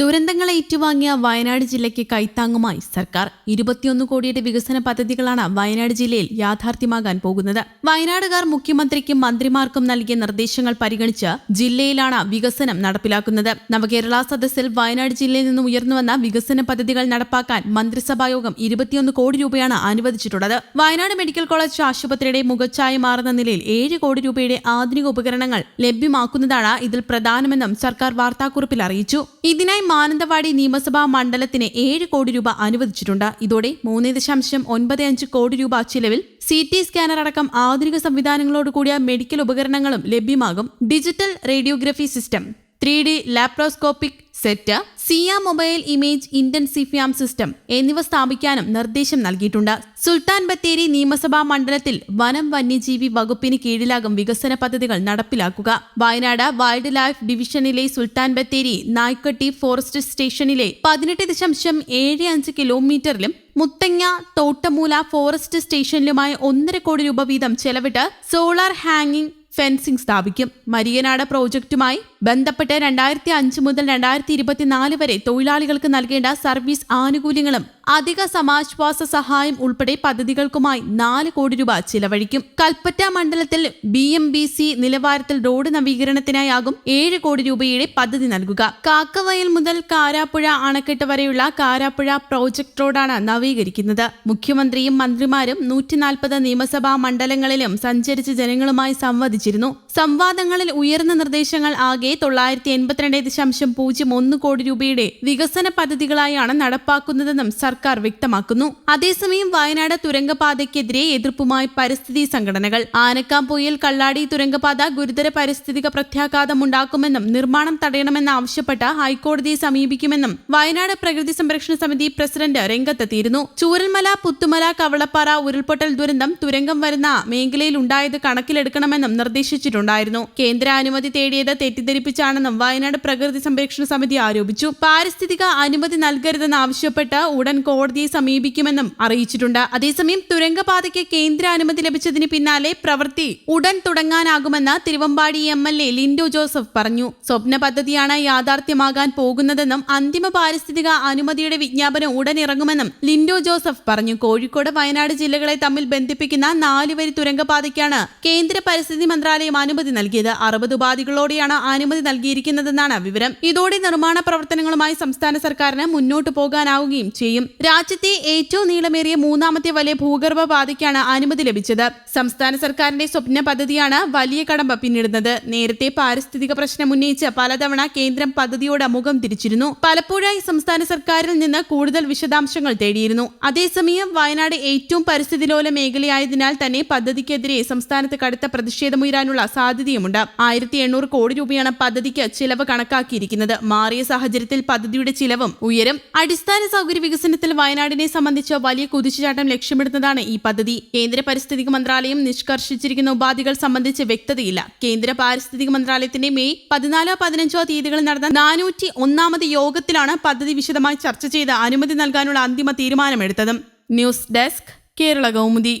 ദുരന്തങ്ങൾ ഏറ്റുവാങ്ങിയ വയനാട് ജില്ലയ്ക്ക് കൈത്താങ്ങുമായി സർക്കാർ. ഇരുപത്തിയൊന്ന് കോടിയുടെ വികസന പദ്ധതികളാണ് വയനാട് ജില്ലയിൽ യാഥാർത്ഥ്യമാകാൻ പോകുന്നത്. വയനാടുകാർ മുഖ്യമന്ത്രിക്കും മന്ത്രിമാർക്കും നൽകിയ നിർദ്ദേശങ്ങൾ പരിഗണിച്ച് ജില്ലയിലാണ് വികസനം നടപ്പിലാക്കുന്നത്. നവകേരള സദസ്സിൽ വയനാട് ജില്ലയിൽ നിന്ന് ഉയർന്നുവന്ന വികസന പദ്ധതികൾ നടപ്പാക്കാൻ മന്ത്രിസഭായോഗം ഇരുപത്തിയൊന്ന് കോടി രൂപയാണ് അനുവദിച്ചിട്ടുള്ളത്. വയനാട് മെഡിക്കൽ കോളേജ് ആശുപത്രിയുടെ മുഖച്ഛായ മാറുന്ന നിലയിൽ ഏഴ് കോടി രൂപയുടെ ആധുനിക ഉപകരണങ്ങൾ ലഭ്യമാക്കുന്നതാണ് ഇതിൽ പ്രധാനമെന്നും സർക്കാർ വാർത്താക്കുറിപ്പിൽ അറിയിച്ചു. ഇതിനായി മാനന്തവാടി നിയമസഭാ മണ്ഡലത്തിന് ഏഴ് കോടി രൂപ അനുവദിച്ചിട്ടുണ്ട്. ഇതോടെ മൂന്ന് ദശാംശം ഒൻപത് അഞ്ച് കോടി രൂപ ചിലവിൽ സി ടി സ്കാനർ അടക്കം ആധുനിക സംവിധാനങ്ങളോട് കൂടിയ മെഡിക്കൽ ഉപകരണങ്ങളും ലഭ്യമാകും. Digital radiography system three D laparoscopic set സിയ മൊബൈൽ ഇമേജ് ഇന്റൻസിഫിയാം സിസ്റ്റം എന്നിവ സ്ഥാപിക്കാനും നിർദ്ദേശം നൽകിയിട്ടുണ്ട്. സുൽത്താൻ ബത്തേരി നിയമസഭാ മണ്ഡലത്തിൽ വനം വന്യജീവി വകുപ്പിന് കീഴിലാകും വികസന പദ്ധതികൾ നടപ്പിലാക്കുക. വയനാട് വൈൽഡ് ലൈഫ് ഡിവിഷനിലെ സുൽത്താൻ ബത്തേരി നായ്ക്കട്ടി ഫോറസ്റ്റ് സ്റ്റേഷനിലെ പതിനെട്ട് ദശാംശം ഏഴ് അഞ്ച് കിലോമീറ്ററിലും മുത്തങ്ങ തോട്ടമൂല ഫോറസ്റ്റ് സ്റ്റേഷനിലുമായി ഒന്നര കോടി രൂപ വീതം ചെലവിട്ട് സോളാർ ഹാങ്ങിംഗ് ഫെൻസിംഗ് സ്ഥാപിക്കും. മരിയനാട് പ്രോജക്റ്റുമായി ബന്ധപ്പെട്ട് രണ്ടായിരത്തി അഞ്ച് മുതൽ രണ്ടായിരത്തി ഇരുപത്തിനാല് വരെ തൊഴിലാളികൾക്ക് നൽകേണ്ട സർവീസ് ആനുകൂല്യങ്ങളും അധിക സമാശ്വാസ സഹായം ഉൾപ്പെടെ പദ്ധതികൾക്കുമായി നാല് കോടി രൂപ ചിലവഴിക്കും. കൽപ്പറ്റ മണ്ഡലത്തിൽ ബി എം ബി സി നിലവാരത്തിൽ റോഡ് നവീകരണത്തിനായാകും ഏഴ് കോടി രൂപയുടെ പദ്ധതി നൽകുക. കാക്കവയൽ മുതൽ കാരാപ്പുഴ അണക്കെട്ട് വരെയുള്ള കാരാപ്പുഴ പ്രോജക്ട് റോഡാണ് നവീകരിക്കുന്നത്. മുഖ്യമന്ത്രിയും മന്ത്രിമാരും നൂറ്റിനാൽപ്പത് നിയമസഭാ മണ്ഡലങ്ങളിലും സഞ്ചരിച്ച് ജനങ്ങളുമായി സംവദിച്ചിരുന്നു. സംവാദങ്ങളിൽ ഉയർന്ന നിർദ്ദേശങ്ങൾ ആകെ തൊള്ളായിരത്തി എൺപത്തിരണ്ട് ദശാംശം പൂജ്യം ഒന്ന് കോടി രൂപയുടെ വികസന പദ്ധതികളായാണ് നടപ്പാക്കുന്നതെന്നും സർക്കാർ വ്യക്തമാക്കുന്നു. അതേസമയം വയനാട് തുരങ്കപാതയ്ക്കെതിരെ എതിർപ്പുമായി പരിസ്ഥിതി സംഘടനകൾ ആനക്കാംപൊയിൽ കള്ളാടി തുരങ്കപാത ഗുരുതര പരിസ്ഥിതിക പ്രത്യാഘാതമുണ്ടാക്കുമെന്നും നിർമ്മാണം തടയണമെന്ന് ആവശ്യപ്പെട്ട് ഹൈക്കോടതിയെ സമീപിക്കുമെന്നും വയനാട് പ്രകൃതി സംരക്ഷണ സമിതി പ്രസിഡന്റ് രംഗത്തെത്തിയിരുന്നു. ചൂരൽമല പുത്തുമല കവളപ്പാറ ഉരുൾപൊട്ടൽ ദുരന്തം തുരങ്കം വരുന്ന മേഖലയിൽ ഉണ്ടായത് കണക്കിലെടുക്കണമെന്നും നിർദ്ദേശിച്ചിട്ടുണ്ടായിരുന്നു. കേന്ദ്ര അനുമതി തേടിയത് തെറ്റിദ്ധരിപ്പിച്ചാണെന്നും വയനാട് പ്രകൃതി സംരക്ഷണ സമിതി ആരോപിച്ചു. പാരിസ്ഥിതിക അനുമതി നൽകരുതെന്ന് ആവശ്യപ്പെട്ട് ഉടൻ കോടതിയെ സമീപിക്കുമെന്നും അറിയിച്ചിട്ടുണ്ട്. അതേസമയം തുരങ്കപാതയ്ക്ക് കേന്ദ്ര അനുമതി ലഭിച്ചതിന് പിന്നാലെ പ്രവൃത്തി ഉടൻ തുടങ്ങാനാകുമെന്ന് Thiruvambady M L A Lindo Joseph പറഞ്ഞു. സ്വപ്ന പദ്ധതിയാണ് യാഥാർത്ഥ്യമാകാൻ പോകുന്നതെന്നും അന്തിമ പാരിസ്ഥിതിക അനുമതിയുടെ വിജ്ഞാപനം ഉടൻ ഇറങ്ങുമെന്നും ലിൻഡോ ജോസഫ് പറഞ്ഞു. കോഴിക്കോട് വയനാട് ജില്ലകളെ തമ്മിൽ ബന്ധിപ്പിക്കുന്ന നാലുവരി തുരങ്കപാതയ്ക്കാണ് കേന്ദ്ര പരിസ്ഥിതി മന്ത്രാലയം അനുമതി നൽകിയത്. അറുപത് ഉപാധികളോടെയാണ് അനുമതി നൽകിയിരിക്കുന്നതെന്നാണ് വിവരം. ഇതോടെ നിർമ്മാണ പ്രവർത്തനങ്ങളുമായി സംസ്ഥാന സർക്കാരിന് മുന്നോട്ട് പോകാനാവുകയും ചെയ്യും. രാജ്യത്തെ ഏറ്റവും നീളമേറിയ മൂന്നാമത്തെ വലിയ ഭൂഗർഭ പാതയ്ക്കാണ് അനുമതി ലഭിച്ചത്. സംസ്ഥാന സർക്കാരിന്റെ സ്വപ്ന പദ്ധതിയാണ് വലിയ കടമ്പ പിന്നിടുന്നത്. നേരത്തെ പാരിസ്ഥിതിക പ്രശ്നം ഉന്നയിച്ച് പലതവണ കേന്ദ്രം പദ്ധതിയോട് മുഖം തിരിച്ചിരുന്നു. പലപ്പോഴായി സംസ്ഥാന സർക്കാരിൽ നിന്ന് കൂടുതൽ വിശദാംശങ്ങൾ തേടിയിരുന്നു. അതേസമയം വയനാട് ഏറ്റവും പരിസ്ഥിതിലോല മേഖലയായതിനാൽ തന്നെ പദ്ധതിക്കെതിരെ സംസ്ഥാനത്ത് കടുത്ത പ്രതിഷേധമുയരാനുള്ള സാധ്യതയുമുണ്ട്. ആയിരത്തി എണ്ണൂറ് കോടി രൂപയാണ് പദ്ധതിക്ക് ചിലവ് കണക്കാക്കിയിരിക്കുന്നത്. മാറിയ സാഹചര്യത്തിൽ പദ്ധതിയുടെ ചിലവും ഉയരും. അടിസ്ഥാന സൗകര്യ വികസനത്തിൽ വയനാടിനെ സംബന്ധിച്ച് വലിയ കുതിച്ചുചാട്ടം ലക്ഷ്യമിടുന്നതാണ് ഈ പദ്ധതി. കേന്ദ്ര പരിസ്ഥിതിക മന്ത്രാലയം നിഷ്കർഷിച്ചിരിക്കുന്ന ഉപാധികൾ സംബന്ധിച്ച് വ്യക്തതയില്ല. കേന്ദ്ര പാരിസ്ഥിതിക മന്ത്രാലയത്തിന്റെ മെയ് പതിനാലോ പതിനഞ്ചോ തീയതികളിൽ നടന്ന നാനൂറ്റി ഒന്നാമത് യോഗത്തിലാണ് പദ്ധതി വിശദമായി ചർച്ച ചെയ്ത് അനുമതി നൽകാനുള്ള അന്തിമ തീരുമാനമെടുത്തതും. News desk Kerala Kaumudi.